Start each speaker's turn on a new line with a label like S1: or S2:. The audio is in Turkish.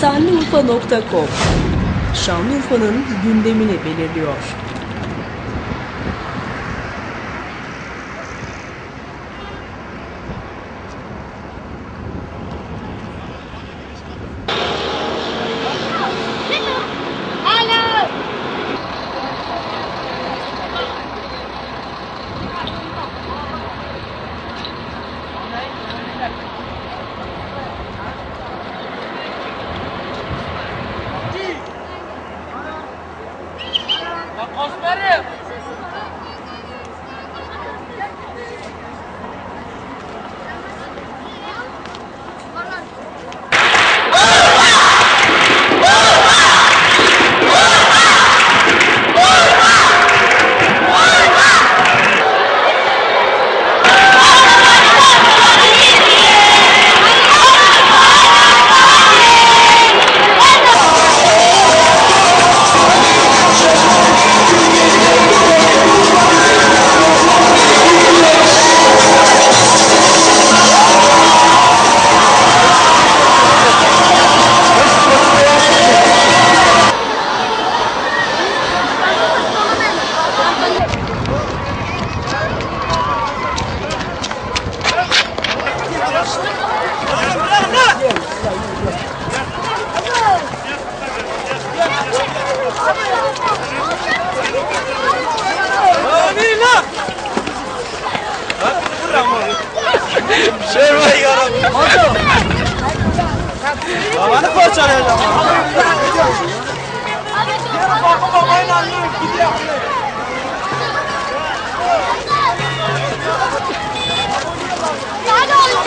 S1: Sanliurfa.com Şanlıurfa'nın gündemini belirliyor.
S2: Şervay yarabbim. Babanı parçalayacağım.
S3: Hadi oğlum.